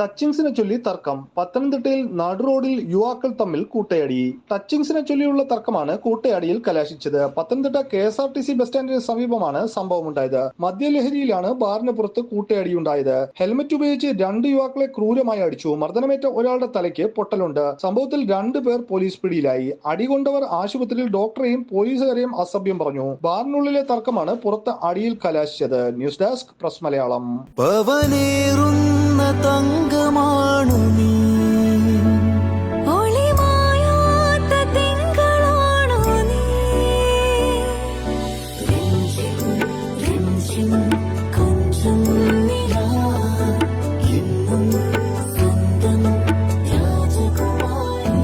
ടച്ചിങ്സിനെ ചൊല്ലി തർക്കം. പത്തനംതിട്ടയിൽ നടുറോഡിൽ യുവാക്കൾ തമ്മിൽ കൂട്ടയടി. ടച്ചിങ്സിനെ ചൊല്ലിയുള്ള തർക്കമാണ് കൂട്ടയടിയിൽ കലാശിച്ചത്. Pathanamthitta K S R T C bus സ്റ്റാൻഡിന് സമീപമാണ് സംഭവമുണ്ടായത്. മദ്യലഹരിയിലാണ് ബാറിന് പുറത്ത് കൂട്ടയടിയുണ്ടായത്. ഹെൽമറ്റ് ഉപയോഗിച്ച് രണ്ട് യുവാക്കളെ ക്രൂരമായി അടിച്ചു. മർദ്ദനമേറ്റ ഒരാളുടെ തലയ്ക്ക് പൊട്ടലുണ്ട്. സംഭവത്തിൽ രണ്ടു പേർ പോലീസ് പിടിയിലായി. അടികൊണ്ടവർ ആശുപത്രിയിൽ ഡോക്ടറെയും പോലീസുകാരെയും അസഭ്യം പറഞ്ഞു. ബാറിനുള്ളിലെ തർക്കമാണ് പുറത്ത് അടിയിൽ കലാശിച്ചത്. News desk press Malayalam. പവനേറുന്ന രാജകുമാരി